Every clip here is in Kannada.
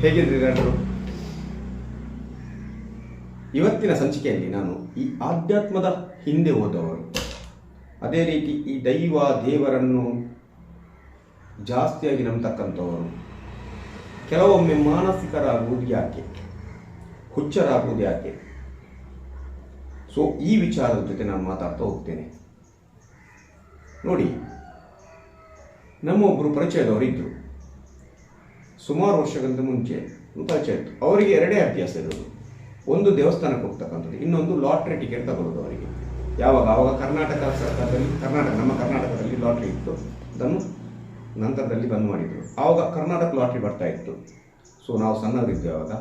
ಹೇಗಿದ್ರಿ ಎಲ್ಲರೂ ಇವತ್ತಿನ ಸಂಚಿಕೆಯಲ್ಲಿ ನಾನು ಈ ಆಧ್ಯಾತ್ಮದ ಹಿಂದೆ ಹೋದವರು ಅದೇ ರೀತಿ ಈ ದೈವ ದೇವರನ್ನು ಜಾಸ್ತಿಯಾಗಿ ನಂಬತಕ್ಕಂಥವರು ಕೆಲವೊಮ್ಮೆ ಮಾನಸಿಕರಾಗುವುದು ಯಾಕೆ? ಹುಚ್ಚರಾಗುವುದು ಯಾಕೆ? ಸೊ ಈ ವಿಚಾರದ ಜೊತೆ ನಾನು ಮಾತಾಡ್ತಾ ಹೋಗ್ತೇನೆ. ನೋಡಿ ನಮ್ಮ ಒಬ್ಬರು ಪರಿಚಯದವರು ಇದ್ದರು ಸುಮಾರು ವರ್ಷಗಳಿಂದ ಮುಂಚೆ ಪರಿಚಯ ಇತ್ತು ಅವರಿಗೆ ಎರಡೇ ಅಭ್ಯಾಸ ಇರೋದು. ಒಂದು ದೇವಸ್ಥಾನಕ್ಕೆ ಹೋಗ್ತಕ್ಕಂಥದ್ದು, ಇನ್ನೊಂದು ಲಾಟ್ರಿ ಟಿಕೆಟ್ ತಗೊಳ್ಳೋದು ಅವರಿಗೆ. ಯಾವಾಗ? ಆವಾಗ ಕರ್ನಾಟಕ ಸರ್ಕಾರದಲ್ಲಿ, ಕರ್ನಾಟಕ, ನಮ್ಮ ಕರ್ನಾಟಕದಲ್ಲಿ ಲಾಟ್ರಿ ಇತ್ತು. ಅದನ್ನು ನಂತರದಲ್ಲಿ ಬಂದ್ ಮಾಡಿದರು. ಆವಾಗ ಕರ್ನಾಟಕ ಲಾಟ್ರಿ ಬರ್ತಾ ಇತ್ತು. ಸೊ, ನಾವು ಸಣ್ಣವರಿದ್ವಿ ಆವಾಗ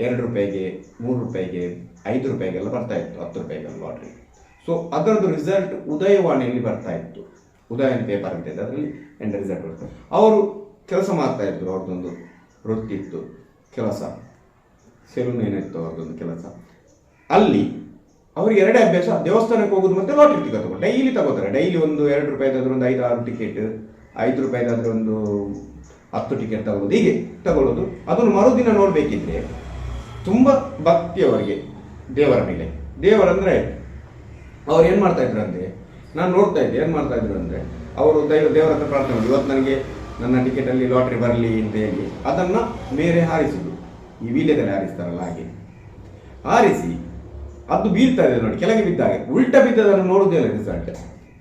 ಎರಡು ರೂಪಾಯಿಗೆ, ಮೂರು ರೂಪಾಯಿಗೆ, ಐದು ರೂಪಾಯಿಗೆಲ್ಲ ಬರ್ತಾ ಇತ್ತು, ಹತ್ತು ರೂಪಾಯಿಗೆಲ್ಲ ಲಾಟ್ರಿ. ಸೊ, ಅದರದ್ದು ರಿಸಲ್ಟ್ ಉದಯವಾಣಿಯಲ್ಲಿ ಬರ್ತಾ ಇತ್ತು. ಉದಯವಾಣಿ ಪೇಪರ್ ಅಂತ ಇದೆ, ಅದರಲ್ಲಿ ಎಂಡ್ ರಿಸಲ್ಟ್ ಬರ್ತದೆ ಅವರು ಕೆಲಸ ಮಾಡ್ತಾ ಇದ್ರು ಅವ್ರದ್ದೊಂದು ವೃತ್ತಿ ಇತ್ತು ಕೆಲಸ. ಸೆಲೂನ್ ಏನಿತ್ತು ಅವ್ರದ್ದೊಂದು ಕೆಲಸ. ಅಲ್ಲಿ ಅವ್ರಿಗೆ ಎರಡೇ ಅಭ್ಯಾಸ, ದೇವಸ್ಥಾನಕ್ಕೆ ಹೋಗೋದು ಮತ್ತೆ ಲಾಟ್ರಿ ಟಿಕೆಟ್ ತಗೊಂಡು. ಡೈಲಿ ತಗೋತಾರೆ. ಡೈಲಿ ಒಂದು ಎರಡು ರೂಪಾಯಿದಾದ್ರೆ ಒಂದು ಐದು, ಆರು ಟಿಕೆಟ್ ಐದು ರೂಪಾಯಿದಾದ್ರೆ ಒಂದು ಹತ್ತು ಟಿಕೆಟ್ ತಗೋದು ಹೀಗೆ ತಗೊಳ್ಳೋದು. ಅದನ್ನು ಮರುದಿನ ನೋಡಬೇಕಿದ್ರೆ ತುಂಬ ಭಕ್ತಿ ಅವರಿಗೆ ದೇವರ ಮೇಲೆ. ದೇವರಂದ್ರೆ ಅವ್ರು ಏನು ಮಾಡ್ತಾ ಇದ್ರು ಅಂದ್ರೆ, ನಾನು ನೋಡ್ತಾ ಇದ್ದೆ, ಏನು ಮಾಡ್ತಾ ಇದ್ರು ಅಂದ್ರೆ, ಅವರು ದೈವ, ದೇವರ ಹತ್ರ ಪ್ರಾರ್ಥನೆ ಮಾಡಿ. ಇವತ್ತು ನನಗೆ ನನ್ನ ಟಿಕೆಟಲ್ಲಿ ಲಾಟ್ರಿ ಬರಲಿ ಅಂತ ಹೇಳಿ ಅದನ್ನು ಮೇರೆ ಹಾರಿಸುದು ಈ ವೀಳ್ಯದಲ್ಲಿ ಹಾರಿಸ್ತಾರಲ್ಲ ಹಾಗೆ. ಹಾರಿಸಿ ಅದು ಬೀಳ್ತಾ ಇದೆ ನೋಡಿ, ಕೆಳಗೆ ಬಿದ್ದಾಗ. ಉಲ್ಟ ಬಿದ್ದದನ್ನು ನೋಡುವುದಿಲ್ಲ ರಿಸಲ್ಟ್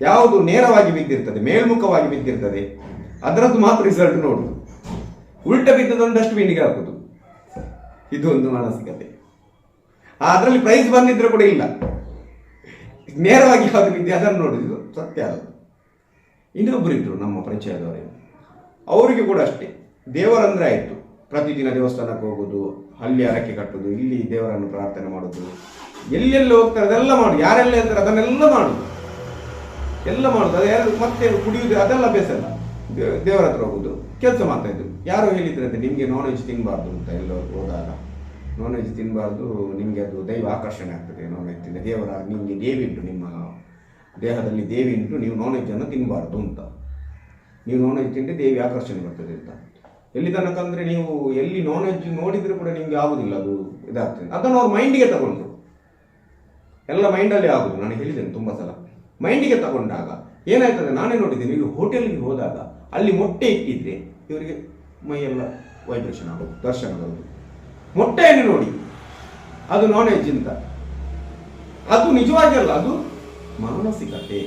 ಯಾವುದು ನೇರವಾಗಿ ಬಿದ್ದಿರ್ತದೆ, ಮೇಲ್ಮುಖವಾಗಿ ಬಿದ್ದಿರ್ತದೆ, ಅದರದ್ದು ಮಾತ್ರ ರಿಸಲ್ಟ್ ನೋಡುದು. ಉಲ್ಟ ಬಿದ್ದದನ್ನು ಡಸ್ಟ್ಬಿನ್ಗೆ ಹಾಕುದು. ಇದು ಒಂದು ಮಾನಸಿಕತೆ ಅದರಲ್ಲಿ ಪ್ರೈಸ್ ಬಂದಿದ್ರೆ ಕೂಡ ಇಲ್ಲ. ನೇರವಾಗಿ ಯಾವುದು ಬಿದ್ದೆ ಅದನ್ನು ನೋಡುದು. ಸತ್ಯ ಅದು. ಇನ್ನೊಬ್ಬರು ಇದ್ರು ನಮ್ಮ ಪರಿಚಯದವರೇ. ಅವರಿಗೆ ಕೂಡ ಅಷ್ಟೇ. ದೇವರಂದ್ರೆ ಆಯಿತು. ಪ್ರತಿದಿನ ದೇವಸ್ಥಾನಕ್ಕೆ ಹೋಗೋದು ಅಲ್ಲಿ ಹರಕೆ ಕಟ್ಟೋದು, ಇಲ್ಲಿ ದೇವರನ್ನು ಪ್ರಾರ್ಥನೆ ಮಾಡೋದು. ಎಲ್ಲೆಲ್ಲಿ ಹೋಗ್ತಾರೆ ಅದೆಲ್ಲ ಮಾಡು ಯಾರೆಲ್ಲ ಇರ್ತಾರೆ ಅದನ್ನೆಲ್ಲ ಮಾಡುದು. ಎಲ್ಲ ಮಾಡುದು. ಅದು ಯಾರು ಮತ್ತೆ ಕುಡಿಯೋದು, ಅದೆಲ್ಲ ದೇ- ದೇವರ ಹತ್ರ ಹೋಗುದು. ಕೆಲಸ ಮಾಡ್ತಾ ಇದ್ರು ಯಾರೋ ಅಂತ ನಿಮಗೆ ನಾನ್ ವೆಜ್ ತಿನ್ನಬಾರ್ದು ಅಂತ ಎಲ್ಲೋ ಹೋದಾಗ. ನಾನ್ ವೆಜ್ ತಿನ್ನಬಾರ್ದು ನಿಮಗೆ ಅದು ದೈವ ಆಕರ್ಷಣೆ ಆಗ್ತದೆ ನಾನ್ ವೆಜ್ ತಿಂದ ದೇವರ, ನಿಮಗೆ ದೇವಿ ಉಂಟು ನಿಮ್ಮ ದೇಹದಲ್ಲಿ ದೇವಿ ಉಂಟು ನೀವು ನಾನ್ ವೆಜ್ಜನ್ನು ತಿನ್ನಬಾರ್ದು ಅಂತ. ನೀವು ನಾನ್ ವೆಜ್ ತಿಂದ್ರೆ ದೇವಿ ಆಕರ್ಷಣೆ ಬರ್ತದೆ ಅಂತ. ಎಲ್ಲಿ ತನಕ ಅಂದರೆ ನೀವು ಎಲ್ಲಿ ನಾನ್ ವೆಜ್ ನೋಡಿದರೆ ಕೂಡ ನಿಮಗೆ ಆಗುದಿಲ್ಲ, ಅದು ಇದಾಗ್ತದೆ. ಅದನ್ನು ಅವ್ರ ಮೈಂಡಿಗೆ ತಗೊಂಡ್ರು. ಎಲ್ಲ ಮೈಂಡಲ್ಲಿ ಆಗುದು. ನಾನು ಹೇಳಿದ್ದೇನೆ ತುಂಬಾ ಸಲ. ಮೈಂಡಿಗೆ ತಗೊಂಡಾಗ ಏನಾಯ್ತದೆ? ನಾನೇ ನೋಡಿದ್ದೇನೆ. ಈಗ ಹೋಟೆಲ್ಗೆ ಹೋದಾಗ ಅಲ್ಲಿ ಮೊಟ್ಟೆ ಇಟ್ಟಿದ್ರೆ ಇವರಿಗೆ ಮೈಯೆಲ್ಲ ವೈಬ್ರೇಷನ್ ಆಗೋದು, ದರ್ಶನ ಆಗೋದು. ಮೊಟ್ಟೆಯನ್ನು ನೋಡಿ. ಅದು ನಾನ್ ವೆಜ್ ಅಂತ. ಅದು ನಿಜವಾಗಿ ಅಲ್ಲ, ಅದು ಮಾನಸಿಕತೆ.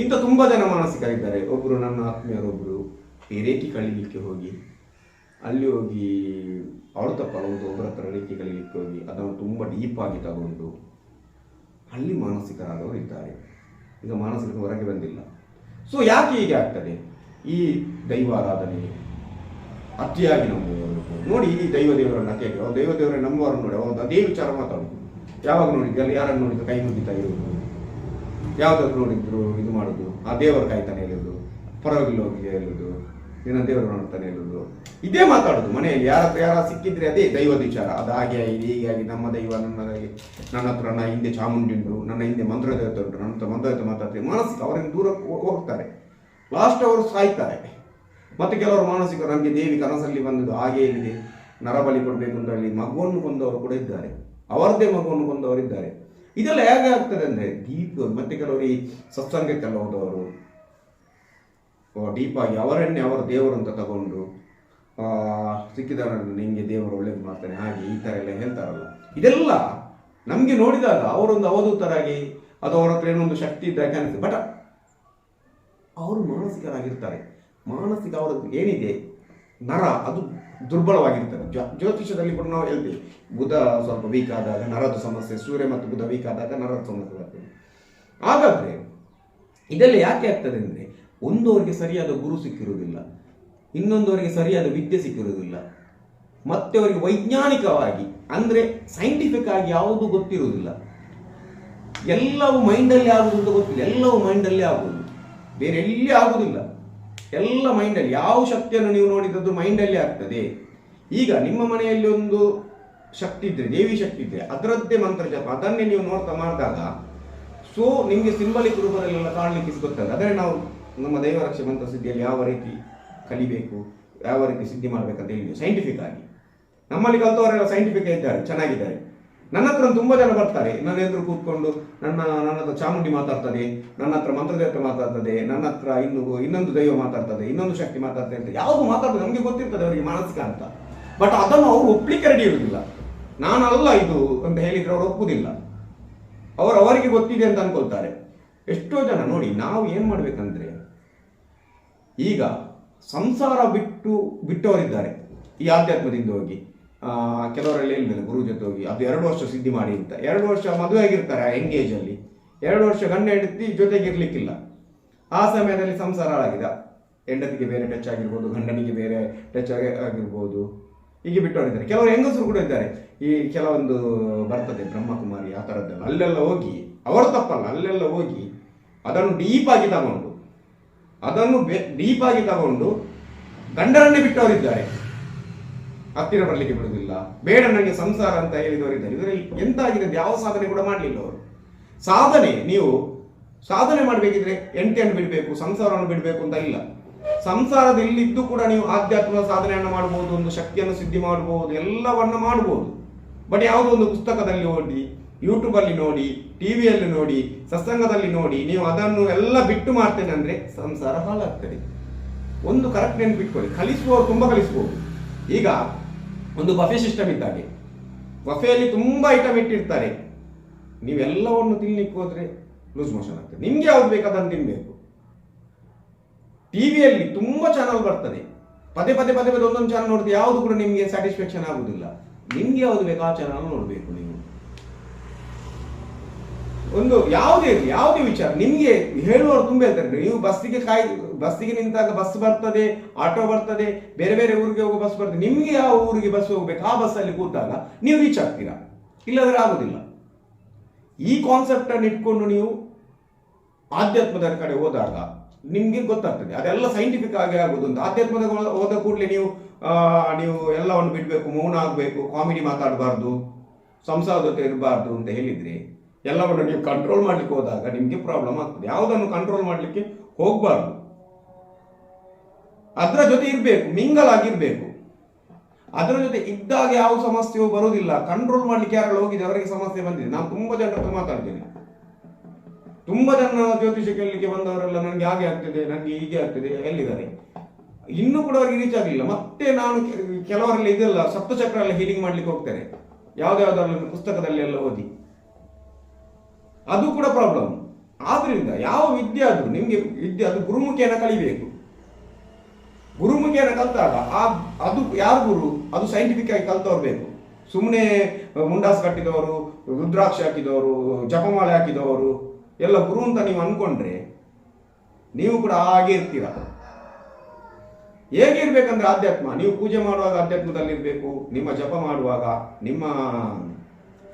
ಇಂಥ ತುಂಬ ಜನ ಮಾನಸಿಕರಿದ್ದಾರೆ. ಒಬ್ಬರು ನನ್ನ ಆತ್ಮೀಯರೊಬ್ಬರು ಈ ರೇಖೆ ಕಳೀಲಿಕ್ಕೆ ಹೋಗಿ, ಅಲ್ಲಿ ಹೋಗಿ ಅವಳು ಒಂದು ಒಬ್ಬರ ಹತ್ರ ರೇಖೆ ಕಳೀಲಿಕ್ಕೆ ಹೋಗಿ, ಅದನ್ನು ತುಂಬ ಡೀಪಾಗಿ ತಗೊಂಡು ಅಲ್ಲಿ ಮಾನಸಿಕರಾದವರು ಇದ್ದಾರೆ. ಈಗ ಮಾನಸಿಕ ಹೊರಗೆ ಬಂದಿಲ್ಲ. ಸೊ ಯಾಕೆ ಹೀಗೆ ಆಗ್ತದೆ? ಈ ದೈವಾರಾಧನೆ ಅತಿಯಾಗಿ ನಂಬುವವರು ನೋಡಿ, ಈ ದೈವ ದೇವರನ್ನು ಅತಿಯಾಗಿ ಅವ್ರು ದೈವ ದೇವರನ್ನು ನಂಬುವವರು ನೋಡಿ ಅವ್ರು ಅದೇ ವಿಚಾರ ಮಾತಾಡೋದು ಯಾವಾಗ ನೋಡಿದ್ರು ಅಲ್ಲಿ ಯಾರನ್ನು ನೋಡಿದ್ರು ಕೈ ಮುಗಿತಾ ಇರೋದು ಯಾವ್ದಾದ್ರು ನೋಡಿದ್ರು ಇದು ಮಾಡುದು, ಆ ದೇವರ ಕಾಯ್ತಾನೆ ಹೇಳುದು ಪರವಾಗಿಲ್ಲ ಹೋಗಿ ಹೇಳುದು, ನಿನ್ನ ದೇವರು ನೋಡ್ತಾನೆ ಹೇಳುದು ಇದೇ ಮಾತಾಡುದು, ಮನೆಯಲ್ಲಿ ಯಾರ ಹತ್ರ ಯಾರ ಸಿಕ್ಕಿದ್ರೆ ಅದೇ ದೈವದ ವಿಚಾರ. ಅದು ಹಾಗೆ ಆಗಿದೆ ಆಗಿ ನಮ್ಮ ದೈವ, ನನ್ನ ನನ್ನ ಹತ್ರ ನನ್ನ ಹಿಂದೆ ಚಾಮುಂಡಿ ಉಂಟು ನನ್ನ ಹಿಂದೆ ಮಂತ್ರ ದೇವತೆ ಉಂಟು, ನನ್ನ ಹತ್ರ ಮಂತ್ರ ದೇವತೆ ಮಾತಾಡ್ತಾರೆ ಮಾನಸಿಕ ಅವರಿಂದ ದೂರ ಹೋಗ್ತಾರೆ. ಲಾಸ್ಟ್ ಅವರು ಸಾಯ್ತಾರೆ. ಮತ್ತೆ ಕೆಲವರು ಮಾನಸಿಕ ನಮಗೆ ದೇವಿ ಕನಸಲ್ಲಿ ಬಂದದ್ದು ಹಾಗೆ ಇದೆ ನರಬಲಿ ಕೊಡಬೇಕು ಅಂತ ಹೇಳಿ ಮಗುವನ್ನು ಕೊಂದವರು ಕೂಡ ಇದ್ದಾರೆ. ಅವರದ್ದೇ ಮಗುವನ್ನು ಕೊಂದವರು ಇದ್ದಾರೆ. ಇದೆಲ್ಲ ಹೇಗೆ ಆಗ್ತದೆ ಅಂದರೆ ಡೀಪ್ ಮತ್ತೆ ಕೆಲವರು ಈ ಸತ್ಸಂಗಕ್ಕೆಲ್ಲ ಹೋದವರು. ಡೀಪಾಗಿ ಅವರನ್ನೇ ಅವರ ದೇವರು ಅಂತ ತಗೊಂಡು ಆ, ಸಿಕ್ಕಿದವರನ್ನು ನಿಮಗೆ ದೇವರು ಒಳ್ಳೇದು ಮಾಡ್ತಾನೆ ಹಾಗೆ ಈ ಥರ ಎಲ್ಲ ಹೇಳ್ತಾರಲ್ಲ. ಇದೆಲ್ಲ ನಮಗೆ ನೋಡಿದಾಗ ಅವರೊಂದು ಅವಧೂತರಾಗಿ ಅದು ಅವರ ಹತ್ರ ಏನೊಂದು ಶಕ್ತಿ ಇದ್ದಾಗ ಕಾಣಿಸ್ತದೆ ಬಟ್ ಅವರು ಮಾನಸಿಕರಾಗಿರ್ತಾರೆ. ಮಾನಸಿಕ ಅವರದ್ದು ಏನಿದೆ? ನರ ಅದು ದುರ್ಬಲವಾಗಿರ್ತದೆ ಜ್ಯೋತಿಷ್ಯದಲ್ಲಿ ಕೂಡ ನಾವು ಹೇಳ್ತೀವಿ. ಬುಧ ಸ್ವಲ್ಪ ವೀಕ್ ಆದಾಗ ನರದ ಸಮಸ್ಯೆ, ಸೂರ್ಯ ಮತ್ತು ಬುಧ ವೀಕ್ ಆದಾಗ ನರದ ಸಮಸ್ಯೆ ಬರ್ತದೆ. ಹಾಗಾದ್ರೆ ಇದೆಲ್ಲ ಯಾಕೆ ಆಗ್ತದೆ ಅಂದರೆ ಒಂದು ಅವರಿಗೆ ಸರಿಯಾದ ಗುರು ಸಿಕ್ಕಿರುವುದಿಲ್ಲ ಇನ್ನೊಂದವರಿಗೆ ಸರಿಯಾದ ವಿದ್ಯೆ ಸಿಕ್ಕಿರುವುದಿಲ್ಲ. ಮತ್ತೆ ಅವರಿಗೆ ವೈಜ್ಞಾನಿಕವಾಗಿ ಅಂದರೆ ಸೈಂಟಿಫಿಕ್ ಆಗಿ ಯಾವುದು ಗೊತ್ತಿರುವುದಿಲ್ಲ. ಎಲ್ಲವೂ ಮೈಂಡಲ್ಲಿ ಆಗುವುದು ಅಂತ ಗೊತ್ತಿಲ್ಲ. ಎಲ್ಲವೂ ಮೈಂಡಲ್ಲೇ ಆಗುವುದು. ಬೇರೆ ಎಲ್ಲಿ ಆಗುವುದಿಲ್ಲ. ಎಲ್ಲ ಮೈಂಡಲ್ಲಿ ಯಾವ ಶಕ್ತಿಯನ್ನು ನೀವು ನೋಡಿದದ್ದು ಮೈಂಡಲ್ಲಿ ಆಗ್ತದೆ. ಈಗ ನಿಮ್ಮ ಮನೆಯಲ್ಲಿ ಒಂದು ಶಕ್ತಿ ಇದ್ರೆ, ದೇವಿ ಶಕ್ತಿ ಇದ್ರೆ, ಅದರದ್ದೇ ಮಂತ್ರ ಜಪ, ಅದನ್ನೇ ನೀವು ನೋಡ್ತಾ ಮಾಡಿದಾಗ ಸೊ ನಿಮಗೆ ಸಿಂಬಲಿಕ್ ರೂಪದಲ್ಲೆಲ್ಲ ಕಾಣಲಿಕ್ಕೆ ಸಿಗುತ್ತದೆ ಆದರೆ ನಾವು ನಮ್ಮ ದೈವರಕ್ಷೆ ಮಂತ್ರ ಸಿದ್ಧಿಯಲ್ಲಿ ಯಾವ ರೀತಿ ಕಲಿಬೇಕು, ಯಾವ ರೀತಿ ಸಿದ್ಧಿ ಮಾಡಬೇಕಂತ ಹೇಳಿದ್ವಿ ಸೈಂಟಿಫಿಕ್ ಆಗಿ. ನಮ್ಮಲ್ಲಿ ಕಲ್ತವರೆಲ್ಲ ಸೈಂಟಿಫಿಕ್ ಇದ್ದಾರೆ, ಚೆನ್ನಾಗಿದ್ದಾರೆ. ನನ್ನ ಹತ್ರ ತುಂಬ ಜನ ಬರ್ತಾರೆ. ನನ್ನ ಎದುರು ಕೂತ್ಕೊಂಡು ನನ್ನ ನನ್ನ ಹತ್ರ ಚಾಮುಂಡಿ ಮಾತಾಡ್ತದೆ, ನನ್ನ ಹತ್ರ ಮಂತ್ರದೇವತೆ ಮಾತಾಡ್ತದೆ, ನನ್ನ ಹತ್ರ ಇನ್ನು ಇನ್ನೊಂದು ದೈವ ಮಾತಾಡ್ತದೆ, ಇನ್ನೊಂದು ಶಕ್ತಿ ಮಾತಾಡ್ತದೆ ಅಂತ ಯಾವುದು ಮಾತಾಡ್ತದೆ ನಮಗೆ ಗೊತ್ತಿರ್ತದೆ ಅವರಿಗೆ ಮಾನಸಿಕ ಅಂತ. ಬಟ್ ಅದನ್ನು ಅವರು ಒಪ್ಲಿಕ್ಕೆ ರೆಡಿ ಇರುವುದಿಲ್ಲ ನಾನಲ್ಲ ಇದು ಅಂತ ಹೇಳಿದ್ರೆ ಅವರು ಒಪ್ಪುದಿಲ್ಲ. ಅವರು ಅವರಿಗೆ ಗೊತ್ತಿದೆ ಅಂತ ಅನ್ಕೊಳ್ತಾರೆ. ಎಷ್ಟೋ ಜನ ನೋಡಿ ನಾವು ಏನು ಮಾಡ್ಬೇಕಂದ್ರೆ ಈಗ ಸಂಸಾರ ಬಿಟ್ಟು, ಬಿಟ್ಟವರಿದ್ದಾರೆ. ಈ ಆಧ್ಯಾತ್ಮದಿಂದ ಹೋಗಿ. ಕೆಲವರೆಲ್ಲ ಹೇಳಿದ್ದಾರೆ ಗುರು ಜೊತೆ ಹೋಗಿ ಅದು ಎರಡು ವರ್ಷ ಸಿದ್ಧಿ ಮಾಡಿ ಅಂತ. ಎರಡು ವರ್ಷ ಮದುವೆ ಆಗಿರ್ತಾರೆ ಆ ಎಂಗೇಜಲ್ಲಿ ಎರಡು ವರ್ಷ ಗಂಡ ಹೆಂಡತಿ ಜೊತೆಗಿರ್ಲಿಕ್ಕಿಲ್ಲ ಆ ಸಮಯದಲ್ಲಿ ಸಂಸಾರ ಹಾಳಾಗಿದೆ ಹೆಂಡತಿಗೆ ಬೇರೆ ಟಚ್ ಆಗಿರ್ಬೋದು, ಗಂಡನಿಗೆ ಬೇರೆ ಟಚ್ ಆಗಿ ಆಗಿರ್ಬೋದು. ಹೀಗೆ ಬಿಟ್ಟವರಿದ್ದಾರೆ ಕೆಲವರು ಹೆಂಗಸರು ಕೂಡ ಇದ್ದಾರೆ. ಈ ಕೆಲವೊಂದು ಬರ್ತದೆ ಬ್ರಹ್ಮಕುಮಾರಿ ಆ ಥರದ್ದೆಲ್ಲ. ಅಲ್ಲೆಲ್ಲ ಹೋಗಿ, ಅವರು ತಪ್ಪಲ್ಲ, ಅಲ್ಲೆಲ್ಲ ಹೋಗಿ ಅದನ್ನು ಡೀಪ್ ಆಗಿ ತಗೊಂಡು, ಅದನ್ನು ಡೀಪ್ ಆಗಿ ತಗೊಂಡು ಗಂಡರನ್ನೇ ಬಿಟ್ಟವರಿದ್ದಾರೆ ಹತ್ತಿರ ಬರಲಿಕ್ಕೆ ಬಿಡುವುದಿಲ್ಲ. ಬೇಡ ನನಗೆ ಸಂಸಾರ ಅಂತ ಹೇಳಿದವರಿದ್ದಾರೆ ಇದರಲ್ಲಿ ಎಂತ ಆಗಿದೆ ಅಂತ ಯಾವ ಸಾಧನೆ ಕೂಡ ಮಾಡಲಿಲ್ಲ ಅವರು. ಸಾಧನೆ, ನೀವು ಸಾಧನೆ ಮಾಡಬೇಕಿದ್ರೆ ಎಂಟೆಯನ್ನು ಬಿಡಬೇಕು, ಸಂಸಾರವನ್ನು ಬಿಡಬೇಕು ಅಂತ ಇಲ್ಲ. ಸಂಸಾರದಲ್ಲಿ ಇದ್ದು ಕೂಡ ನೀವು ಆಧ್ಯಾತ್ಮ ಸಾಧನೆಯನ್ನು ಮಾಡಬಹುದು ಒಂದು ಶಕ್ತಿಯನ್ನು ಸಿದ್ಧಿ ಮಾಡಬಹುದು ಎಲ್ಲವನ್ನ ಮಾಡಬಹುದು ಬಟ್ ಯಾವುದೋ ಒಂದು ಪುಸ್ತಕದಲ್ಲಿ ಓದಿ ಯೂಟ್ಯೂಬಲ್ಲಿ ನೋಡಿ ಟಿವಿಯಲ್ಲಿ ನೋಡಿ, ಸತ್ಸಂಗದಲ್ಲಿ ನೋಡಿ, ನೀವು ಅದನ್ನು ಎಲ್ಲ ಬಿಟ್ಟು ಮಾಡ್ತೇನೆ ಅಂದ್ರೆ ಸಂಸಾರ ಹಾಳಾಗ್ತದೆ. ಒಂದು ಕರೆಕ್ಟ್ ನೆನ್ಪಿಟ್ಕೊಳ್ಳಿ. ಕಲಿಸುವವರು ತುಂಬ ಕಲಿಸ್ಬೋದು. ಈಗ ಒಂದು ಬಫೆ ಸಿಸ್ಟಮ್ ಇದ್ದಾಗೆ ಬಫೆಯಲ್ಲಿ ತುಂಬ ಐಟಮ್ ಇಟ್ಟಿರ್ತಾರೆ. ನೀವೆಲ್ಲವನ್ನು ತಿನ್ನಲಿಕ್ಕೆ ಹೋದರೆ ಲೂಸ್ ಮೋಷನ್ ಆಗ್ತದೆ. ನಿಮ್ಗೆ ಯಾವ್ದು ಬೇಕು ಅದನ್ನು ತಿನ್ಬೇಕು. ಟಿವಿಯಲ್ಲಿ ತುಂಬ ಚಾನಲ್ ಬರ್ತದೆ. ಪದೇ ಪದೇ ಪದೇ ಪದೇ ಒಂದೊಂದು ಚಾನಲ್ ನೋಡಿದ್ರೆ ಯಾವುದು ಕೂಡ ನಿಮಗೆ ಸ್ಯಾಟಿಸ್ಫ್ಯಾಕ್ಷನ್ ಆಗುದಿಲ್ಲ. ನಿಮ್ಗೆ ಯಾವ್ದು ಬೇಕು ಆ ಚಾನಲ್ ನೋಡಬೇಕು ನೀವು. ಒಂದು ಯಾವುದೇ ಯಾವುದೇ ವಿಚಾರ. ನಿಮಗೆ ಹೇಳುವವರು ತುಂಬ ಹೇಳ್ತಾರೆ ನೀವು ಬಸ್ಸಿಗೆ ಕಾಯ್, ಬಸ್ಸಿಗೆ ನಿಂತಾಗ ಬಸ್ ಬರ್ತದೆ, ಆಟೋ ಬರ್ತದೆ, ಬೇರೆ ಬೇರೆ ಊರಿಗೆ ಹೋಗುವ ಬಸ್ ಬರ್ತದೆ. ನಿಮಗೆ ಯಾವ ಊರಿಗೆ ಬಸ್ ಹೋಗ್ಬೇಕು? ಆ ಬಸ್ಸಲ್ಲಿ ಕೂತಾಗ ನೀವು ರೀಚ್ ಆಗ್ತೀರಾ? ಇಲ್ಲದ್ರೆ ಆಗೋದಿಲ್ಲ. ಈ ಕಾನ್ಸೆಪ್ಟ್ ಅನ್ನು ಇಟ್ಕೊಂಡು ನೀವು ಆಧ್ಯಾತ್ಮದ ಕಡೆ ಹೋದಾಗ ನಿಮ್ಗೆ ಗೊತ್ತಾಗ್ತದೆ. ಅದೆಲ್ಲ ಸೈಂಟಿಫಿಕ್ ಆಗಿ ಆಗೋದು ಅಂತ. ಆಧ್ಯಾತ್ಮದ ಹೋದ ಕೂಡಲೇ ನೀವು ನೀವು ಎಲ್ಲವನ್ನು ಬಿಡಬೇಕು, ಮೌನ ಆಗಬೇಕು ಕಾಮಿಡಿ ಮಾತಾಡಬಾರ್ದು, ಸಂಸಾರದ ಇರಬಾರ್ದು ಅಂತ ಹೇಳಿದ್ರೆ ಎಲ್ಲವನ್ನು ನೀವು ಕಂಟ್ರೋಲ್ ಮಾಡ್ಲಿಕ್ಕೆ ಹೋದಾಗ ನಿಮಗೆ ಪ್ರಾಬ್ಲಮ್ ಆಗ್ತದೆ. ಯಾವುದನ್ನು ಕಂಟ್ರೋಲ್ ಮಾಡ್ಲಿಕ್ಕೆ? ಹೋಗಬಾರ್ದು. ಅದರ ಜೊತೆ ಇರಬೇಕು ಮಿಂಗಲ್ ಆಗಿರ್ಬೇಕು ಅದರ ಜೊತೆ ಇದ್ದಾಗ ಯಾವ ಸಮಸ್ಯೆಯೂ ಬರೋದಿಲ್ಲ ಕಂಟ್ರೋಲ್ ಮಾಡ್ಲಿಕ್ಕೆ ಯಾರೆಲ್ಲ ಹೋಗಿದೆ ಅವರಿಗೆ ಸಮಸ್ಯೆ ಬಂದಿದೆ. ನಾನು ತುಂಬ ಜನರ ಹತ್ರ ಮಾತಾಡ್ತೇನೆ. ತುಂಬ ಜನ ಜ್ಯೋತಿಷ ಕೇಳಲಿಕ್ಕೆ ಬಂದವರೆಲ್ಲ ನನಗೆ ಹಾಗೆ ಆಗ್ತದೆ, ನನಗೆ ಹೀಗೆ ಆಗ್ತದೆ, ಎಲ್ಲಿದ್ದಾರೆ? ಇನ್ನೂ ಕೂಡ ಅವರಿಗೆ ರೀಚ್ ಆಗಲಿಲ್ಲ. ಮತ್ತೆ ನಾನು ಕೆಲವರೆಲ್ಲ ಇದೆಲ್ಲ ಸಪ್ತಚಕ್ರ ಎಲ್ಲ ಹೀಲಿಂಗ್ ಮಾಡ್ಲಿಕ್ಕೆ ಹೋಗ್ತಾರೆ. ಯಾವ್ದಾವ್ದು ಪುಸ್ತಕದಲ್ಲಿ ಎಲ್ಲ ಓದಿ. ಅದು ಕೂಡ ಪ್ರಾಬ್ಲಮ್ ಆದ್ರಿಂದ ಯಾವ ವಿದ್ಯೆ ಅದು ನಿಮಗೆ ವಿದ್ಯೆ, ಅದು ಗುರುಮುಖಿಯನ್ನು ಕಲಿಬೇಕು. ಗುರುಮುಖಿಯನ್ನು ಕಲ್ತಾಗ ಆ, ಅದು ಯಾರು ಗುರು? ಅದು ಸೈಂಟಿಫಿಕ್ ಆಗಿ ಕಲ್ತವ್ರು ಬೇಕು. ಸುಮ್ಮನೆ ಮುಂಡಾಸ್ ಕಟ್ಟಿದವರು, ರುದ್ರಾಕ್ಷ ಹಾಕಿದವರು, ಜಪಮಾಲೆ ಹಾಕಿದವರು, ಎಲ್ಲ ಗುರು ಅಂತ ನೀವು ಅನ್ಕೊಂಡ್ರೆ ನೀವು ಕೂಡ ಹಾಗೆ ಇರ್ತೀರ. ಹೇಗಿರ್ಬೇಕಂದ್ರೆ ಆಧ್ಯಾತ್ಮ, ನೀವು ಪೂಜೆ ಮಾಡುವಾಗ ಆಧ್ಯಾತ್ಮದಲ್ಲಿ ಇರಬೇಕು ನಿಮ್ಮ ಜಪ ಮಾಡುವಾಗ, ನಿಮ್ಮ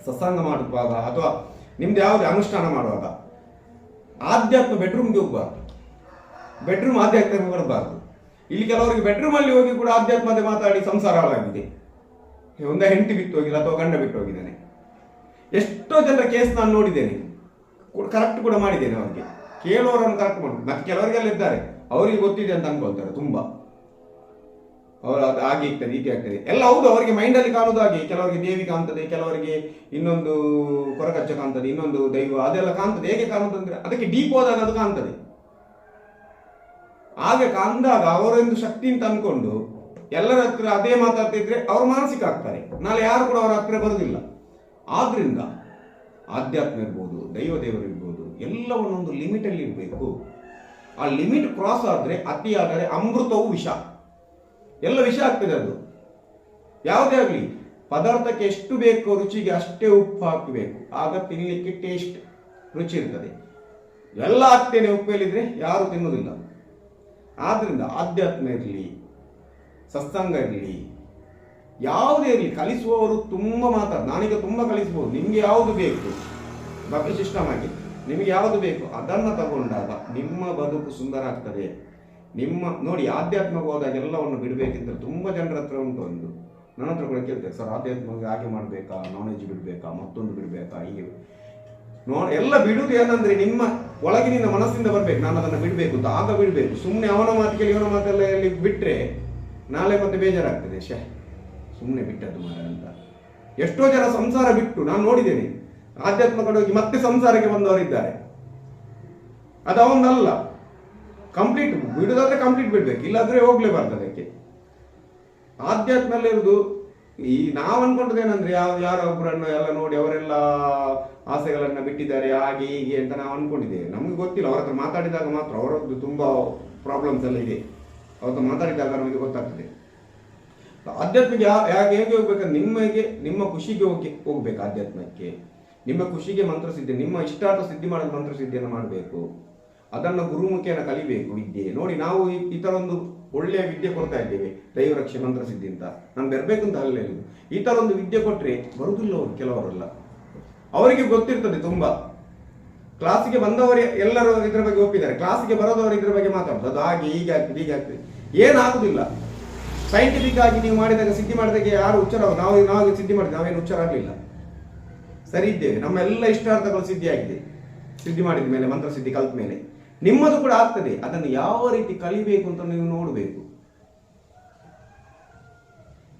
ಸತ್ಸಂಗ ಮಾಡುವಾಗ ಅಥವಾ ನಿಮ್ದು ಯಾವುದೇ ಅನುಷ್ಠಾನ ಮಾಡುವಾಗ? ಆಧ್ಯಾತ್ಮ ಬೆಡ್ರೂಮ್ಗೆ ಹೋಗ್ಬಾರ್ದು. ಬೆಡ್ರೂಮ್ ಆಧ್ಯಾತ್ಮಕ್ಕೆ ಬರಬಾರ್ದು. ಇಲ್ಲಿ ಕೆಲವರಿಗೆ ಬೆಡ್ರೂಮಲ್ಲಿ ಹೋಗಿ ಕೂಡ ಆಧ್ಯಾತ್ಮತೆ ಮಾತಾಡಿ ಸಂಸಾರ ಹಾಳಾಗಿದೆ. ಒಂದ ಹೆಂಡತಿ ಬಿತ್ತು ಹೋಗಿಲ್ಲ ಅಥವಾ ಗಂಡ ಬಿಟ್ಟು ಹೋಗಿದ್ದಾನೆ ಎಷ್ಟೋ ಜನರ ಕೇಸ್ ನಾನು ನೋಡಿದ್ದೇನೆ. ಕರೆಕ್ಟ್ ಕೂಡ ಮಾಡಿದ್ದೇನೆ ಅವರಿಗೆ ಕೇಳುವವರನ್ನು ಕರೆಕ್ಟ್ ಮಾಡಿ ಮತ್ತೆ ಕೆಲವರಿಗೆಲ್ಲ ಇದ್ದಾರೆ. ಅವರಿಗೆ ಗೊತ್ತಿದೆ ಅಂತ ಅನ್ಕೊಳ್ತಾರೆ ತುಂಬಾ. ಅವರು ಅದು ಹಾಗೆ ಇರ್ತದೆ, ಹೀಗೆ ಆಗ್ತದೆ. ಎಲ್ಲ ಹೌದು, ಅವರಿಗೆ ಮೈಂಡಲ್ಲಿ ಕಾಣುವುದು ಹಾಗೆ. ಕೆಲವರಿಗೆ ದೇವಿ ಕಾಣ್ತದೆ, ಕೆಲವರಿಗೆ ಇನ್ನೊಂದು ಕೊರಗಚ್ಚ ಕಾಣ್ತದೆ, ಇನ್ನೊಂದು ದೈವ, ಅದೆಲ್ಲ ಕಾಣ್ತದೆ. ಹೇಗೆ ಕಾಣುವುದು ಅಂದ್ರೆ, ಅದಕ್ಕೆ ಡೀಪ್ ಹೋದಾಗ ಅದು ಕಾಣ್ತದೆ. ಹಾಗೆ ಕಾಂದಾಗ ಅವರೊಂದು ಶಕ್ತಿ ಅಂತ ಅನ್ಕೊಂಡು ಎಲ್ಲರ ಹತ್ರ ಅದೇ ಮಾತಾಡ್ತಿದ್ರೆ ಅವ್ರು ಮಾನಸಿಕ ಆಗ್ತಾರೆ. ನಾಳೆ ಯಾರು ಕೂಡ ಅವರ ಹತ್ರ ಬರುವುದಿಲ್ಲ ಆದ್ರಿಂದ ಆಧ್ಯಾತ್ಮ ಇರ್ಬೋದು, ದೈವ ದೇವರು ಇರ್ಬೋದು, ಎಲ್ಲವನ್ನೊಂದು ಲಿಮಿಟಲ್ಲಿ ಇರಬೇಕು ಆ ಲಿಮಿಟ್ ಕ್ರಾಸ್ ಆದರೆ ಅತಿ ಆದರೆ ಅಮೃತವು ವಿಷ. ಎಲ್ಲ ವಿಷ ಆಗ್ತದೆ ಅದು. ಯಾವುದೇ ಆಗಲಿ, ಪದಾರ್ಥಕ್ಕೆ ಎಷ್ಟು ಬೇಕೋ ರುಚಿಗೆ ಅಷ್ಟೇ ಉಪ್ಪು ಹಾಕಬೇಕು. ಆಗ ತಿನ್ನಲಿಕ್ಕೆ ಟೇಸ್ಟ್ ರುಚಿ ಇರ್ತದೆ. ಎಲ್ಲ ಹಾಕ್ತೇನೆ ಉಪ್ಪು ಹೇಳಿದ್ರೆ ಯಾರು ತಿನ್ನೋದಿಲ್ಲ ಆದ್ರಿಂದ ಆಧ್ಯಾತ್ಮ ಇರಲಿ, ಸತ್ಸಂಗ ಇರಲಿ, ಯಾವುದೇ ಇರಲಿ, ಕಲಿಸುವವರು ತುಂಬ ಮಾತಾಡ, ನಾನೀಗ ತುಂಬ ಕಲಿಸಬಹುದು ನಿಮಗೆ ಯಾವುದು ಬೇಕು? ಬಗ್ಗೆ ಸಿಸ್ಟಮ್ ಆಗಿ ನಿಮಗೆ ಯಾವುದು ಬೇಕು? ಅದನ್ನು ತಗೊಂಡಾಗ ನಿಮ್ಮ ಬದುಕು ಸುಂದರ ಆಗ್ತದೆ. ನಿಮ್ಮ ನೋಡಿ ಆಧ್ಯಾತ್ಮಕ್ಕೆ ಹೋದಾಗ ಎಲ್ಲವನ್ನು ಬಿಡಬೇಕಿಂತ ತುಂಬ ಜನರ ಹತ್ರ ಉಂಟು ಒಂದು. ನನ್ನ ಹತ್ರ ಕೂಡ ಕೇಳ್ತೇವೆ ಸರ್ ಆಧ್ಯಾತ್ಮಕ್ಕೆ ಹಾಗೆ ಮಾಡಬೇಕಾ? ನಾನ್ ವೆಜ್ ಬಿಡಬೇಕಾ? ಮತ್ತೊಂದು ಬಿಡಬೇಕಾ? ಹೀಗೆ. ನೋ, ಎಲ್ಲ ಬಿಡುವುದು ಏನಂದ್ರೆ ನಿಮ್ಮ ಒಳಗಿನಿಂದ ಮನಸ್ಸಿಂದ ಬರಬೇಕು. ನಾನು ಅದನ್ನು ಬಿಡಬೇಕು ಅಂತ. ಆಗ ಬಿಡಬೇಕು. ಸುಮ್ಮನೆ ಅವನ ಮಾತು ಕೇಳಿ, ಇವನ ಮಾತೆಲ್ಲ ಇಲ್ಲಿ ಬಿಟ್ಟರೆ ನಾಳೆ ಮತ್ತೆ ಬೇಜಾರಾಗ್ತದೆ. ಶೇ ಸುಮ್ಮನೆ ಬಿಟ್ಟದ್ದು ಮಾರ ಅಂತ. ಎಷ್ಟೋ ಜನ ಸಂಸಾರ ಬಿಟ್ಟು, ನಾನು ನೋಡಿದ್ದೇನೆ, ಆಧ್ಯಾತ್ಮ ಹೋಗಿ ಮತ್ತೆ ಸಂಸಾರಕ್ಕೆ ಬಂದವರಿದ್ದಾರೆ. ಅದು ಅವನಲ್ಲ. ಕಂಪ್ಲೀಟ್ ಬಿಡುದಾದ್ರೆ ಕಂಪ್ಲೀಟ್ ಬಿಡ್ಬೇಕು, ಇಲ್ಲಾಂದ್ರೆ ಹೋಗ್ಲೇಬಾರ್ದು ಅದಕ್ಕೆ. ಆಧ್ಯಾತ್ಮದಲ್ಲಿರುವುದು ಈ ನಾವು ಏನಂದ್ರೆ ಯಾವ, ಯಾರೋ ಒಬ್ಬರನ್ನು ಎಲ್ಲ ನೋಡಿ ಅವರೆಲ್ಲ ಆಸೆಗಳನ್ನ ಬಿಟ್ಟಿದ್ದಾರೆ, ಹಾಗೆ ಹೀಗೆ ಅಂತ ನಾವು ಅನ್ಕೊಂಡಿದ್ದೇವೆ. ನಮ್ಗೆ ಗೊತ್ತಿಲ್ಲ, ಅವ್ರ ಹತ್ರ ಮಾತಾಡಿದಾಗ ಮಾತ್ರ ಅವರದ್ದು ತುಂಬಾ ಪ್ರಾಬ್ಲಮ್ಸ್ ಎಲ್ಲ ಇದೆ. ಅವ್ರ ಮಾತಾಡಿದಾಗ ನಮಗೆ ಗೊತ್ತಾಗ್ತದೆ. ಆಧ್ಯಾತ್ಮಕ್ಕೆ ಯಾಕೆ, ಹೇಗೆ ಹೋಗ್ಬೇಕಂದ್ರೆ ನಿಮಗೆ ನಿಮ್ಮ ಖುಷಿಗೆ ಹೋಗಿ ಹೋಗ್ಬೇಕು ಆಧ್ಯಾತ್ಮಕ್ಕೆ. ನಿಮ್ಮ ಖುಷಿಗೆ ಮಂತ್ರ ಸಿದ್ಧಿ ನಿಮ್ಮ ಇಷ್ಟಾರ್ಥ ಸಿದ್ಧಿ ಮಾಡಲು ಮಂತ್ರ ಸಿದ್ಧಿಯನ್ನು ಮಾಡಬೇಕು. ಅದನ್ನು ಗುರುಮುಖಿಯನ್ನು ಕಲಿಬೇಕು ವಿದ್ಯೆ. ನೋಡಿ, ನಾವು ಈ- ಥರೊಂದು ಒಳ್ಳೆಯ ವಿದ್ಯೆ ಕೊಡ್ತಾ ಇದ್ದೇವೆ, ದೈವರಕ್ಷೆ ಮಂತ್ರ ಸಿದ್ಧಿ ಅಂತ. ನಾನು ಬರಬೇಕು ಅಂತ ಅಲ್ಲ ಈ ಥರ ಒಂದು ವಿದ್ಯೆ ಕೊಟ್ಟರೆ ಬರುವುದಿಲ್ಲ ಅವರು, ಕೆಲವರೆಲ್ಲ. ಅವರಿಗೆ ಗೊತ್ತಿರ್ತದೆ ತುಂಬ. ಕ್ಲಾಸಿಗೆ ಬಂದವರು ಎಲ್ಲರೂ ಇದ್ರ ಬಗ್ಗೆ ಒಪ್ಪಿದ್ದಾರೆ. ಕ್ಲಾಸಿಗೆ ಬರೋದವರು ಇದ್ರ ಬಗ್ಗೆ ಮಾತಾಡ್ತದೆ ಅದು ಹಾಗೆ, ಹೀಗೆ ಆಗ್ತದೆ ಹೀಗೆ ಆಗ್ತದೆ. ಏನಾಗುದಿಲ್ಲ. ಸೈಂಟಿಫಿಕ್ ಆಗಿ ನೀವು ಮಾಡಿದಾಗ, ಸಿದ್ಧಿ ಮಾಡಿದಾಗ ಯಾರು ಉಚ್ಚಾರ ನಾವು ನಾವು ಸಿದ್ಧಿ ಮಾಡಿದ್ವಿ ನಾವೇನು ಉಚ್ಚಾರ ಆಗಲಿಲ್ಲ. ಸರಿ ಇದ್ದೇವೆ. ನಮ್ಮೆಲ್ಲ ಇಷ್ಟಾರ್ಥಗಳು ಸಿದ್ಧಿ ಆಗಿದೆ ಸಿದ್ಧಿ ಮಾಡಿದ ಮೇಲೆ, ಮಂತ್ರ ಸಿದ್ಧಿ ಕಲ್ತ ಮೇಲೆ. ನಿಮ್ಮದು ಕೂಡ ಆಗ್ತದೆ. ಅದನ್ನು ಯಾವ ರೀತಿ ಕಲಿಬೇಕು ಅಂತ ನೀವು ನೋಡಬೇಕು.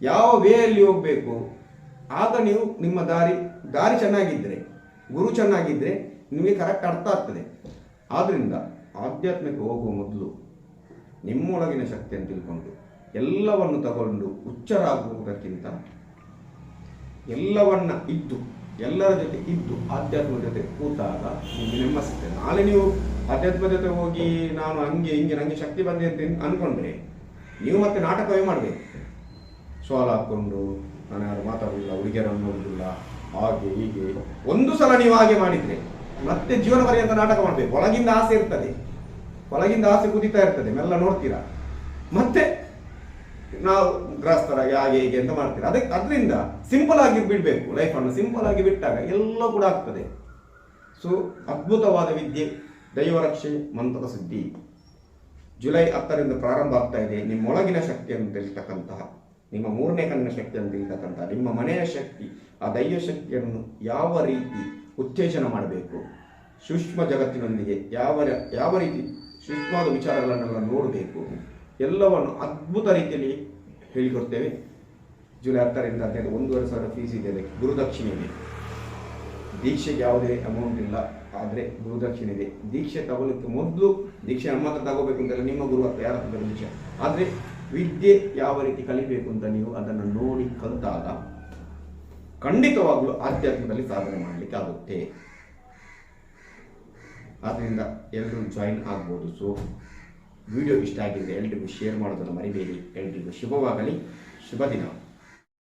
ಯಾವ ವೇಯಲ್ಲಿ ಹೋಗ್ಬೇಕು? ಆಗ ನೀವು ನಿಮ್ಮ ದಾರಿ ದಾರಿ ಚೆನ್ನಾಗಿದ್ದರೆ, ಗುರು ಚೆನ್ನಾಗಿದ್ದರೆ ನಿಮಗೆ ಕರೆಕ್ಟ್ ಅರ್ಥ ಆಗ್ತದೆ. ಆದ್ದರಿಂದ ಆಧ್ಯಾತ್ಮಕ್ಕೆ ಹೋಗುವ ಮೊದಲು ನಿಮ್ಮೊಳಗಿನ ಶಕ್ತಿಯನ್ನು ತಿಳ್ಕೊಂಡು ಎಲ್ಲವನ್ನು ತಗೊಂಡು ಹುಚ್ಚರಾಗುವುದಕ್ಕಿಂತ ಎಲ್ಲವನ್ನ ಇದ್ದು, ಎಲ್ಲರ ಜೊತೆ ಇದ್ದು ಆಧ್ಯಾತ್ಮದ ಜೊತೆ ಕೂತಾಗ ನಿಮಗೆ ನೆಮ್ಮದಿ ನಾಳೆ ನೀವು ಆಧ್ಯಾತ್ಮ ಜೊತೆ ಹೋಗಿ ನಾನು ಹಂಗೆ ಹಿಂಗೆ ನನಗೆ ಶಕ್ತಿ ಬಂದೆ ಅಂತ ಅನ್ಕೊಂಡ್ರೆ ನೀವು ಮತ್ತೆ ನಾಟಕವೇ ಮಾಡಬೇಕು. ಸೋಲ್ ಹಾಕ್ಕೊಂಡು ನಾನು ಯಾರು ಮಾತಾಡುದಿಲ್ಲ ಹುಡುಗಿಯರನ್ನು ನೋಡುದಿಲ್ಲ ಹಾಗೆ ಹೀಗೆ. ಒಂದು ಸಲ ನೀವು ಹಾಗೆ ಮಾಡಿದ್ರೆ ಮತ್ತೆ ಜೀವನ ಪರ್ಯಂತ ನಾಟಕ ಮಾಡಬೇಕು. ಒಳಗಿಂದ ಆಸೆ ಇರ್ತದೆ. ಒಳಗಿಂದ ಆಸೆ ಕುದಿತಾ ಇರ್ತದೆ. ಮೆಲ್ಲ ನೋಡ್ತೀರಾ? ಮತ್ತೆ ನಾವು ಗ್ರಹಸ್ಥರಾಗಿ ಹಾಗೆ ಹೀಗೆ ಅಂತ ಮಾಡ್ತೀರಾ? ಅದಕ್ಕೆ ಅದರಿಂದ ಸಿಂಪಲ್ ಆಗಿ ಬಿಡಬೇಕು. ಲೈಫನ್ನು ಸಿಂಪಲ್ ಆಗಿ ಬಿಟ್ಟಾಗ ಎಲ್ಲ ಕೂಡ ಆಗ್ತದೆ. ಸೊ ಅದ್ಭುತವಾದ ವಿದ್ಯೆ ದೈವರಕ್ಷೆ ಮಂತ್ರದ ಸುದ್ದಿ. ಜುಲೈ ಹತ್ತರಿಂದ ಪ್ರಾರಂಭ ಆಗ್ತಾ ಇದೆ. ನಿಮ್ಮೊಳಗಿನ ಶಕ್ತಿಯನ್ನು ತಿಳಿತಕ್ಕಂತಹ, ನಿಮ್ಮ ಮೂರನೇ ಕಣ್ಣಿನ ಶಕ್ತಿಯನ್ನು ತಿಳಿತಕ್ಕಂತಹ, ನಿಮ್ಮ ಮನೆಯ ಶಕ್ತಿ, ಆ ದೈವ ಶಕ್ತಿಯನ್ನು ಯಾವ ರೀತಿ ಉತ್ತೇಜನ ಮಾಡಬೇಕು? ಸೂಕ್ಷ್ಮ ಜಗತ್ತಿನೊಂದಿಗೆ ಯಾವ ಯಾವ ರೀತಿ ಸೂಕ್ಷ್ಮವಾದ ವಿಚಾರಗಳನ್ನೆಲ್ಲ ನೋಡಬೇಕು? ಎಲ್ಲವನ್ನು ಅದ್ಭುತ ರೀತಿಯಲ್ಲಿ ಹೇಳಿಕೊಡ್ತೇವೆ. ಜುಲೈ ಹತ್ತರಿಂದ ಹದಿನೈದು, ಒಂದೂವರೆ ಸಾವಿರ ಫೀಸ್ ಇದೆ ಅದಕ್ಕೆ. ಗುರುದಕ್ಷಿಣೆ ಇದೆ ದೀಕ್ಷೆಗೆ ಯಾವುದೇ ಅಮೌಂಟ್ ಇಲ್ಲ. ಆದರೆ ಗುರುದಕ್ಷಿಣೆ ಇದೆ ದೀಕ್ಷೆ ತಗೊಳ್ಳಿಕ್ಕೆ ಮೊದಲು ದೀಕ್ಷೆ ನಮ್ಮ ಹತ್ರ ತಗೋಬೇಕು ಅಂತಲ್ಲ ನಿಮ್ಮ ಗುರು ಹತ್ರ, ಯಾರ ಹತ್ರ ದೀಕ್ಷೆ? ಆದರೆ ವಿದ್ಯೆ ಯಾವ ರೀತಿ ಕಲಿಬೇಕು ಅಂತ ನೀವು ಅದನ್ನು ನೋಡಿ ಕಲಿತಾಗ ಖಂಡಿತವಾಗ್ಲೂ ಆಧ್ಯಾತ್ಮದಲ್ಲಿ ಸಾಧನೆ ಮಾಡಲಿಕ್ಕೆ ಆಗುತ್ತೆ. ಆದ್ದರಿಂದ ಎಲ್ಲರೂ ಜಾಯಿನ್ ಆಗ್ಬೋದು. ಸೊ ವಿಡಿಯೋ ಇಷ್ಟ ಆಗಿದ್ದರೆ ಎಲ್ರಿಗೂ ಶೇರ್ ಮಾಡೋದನ್ನು ಮರಿಬೇಡಿ. ಎಲ್ರಿಗೂ ಶುಭವಾಗಲಿ. ಶುಭ ದಿನ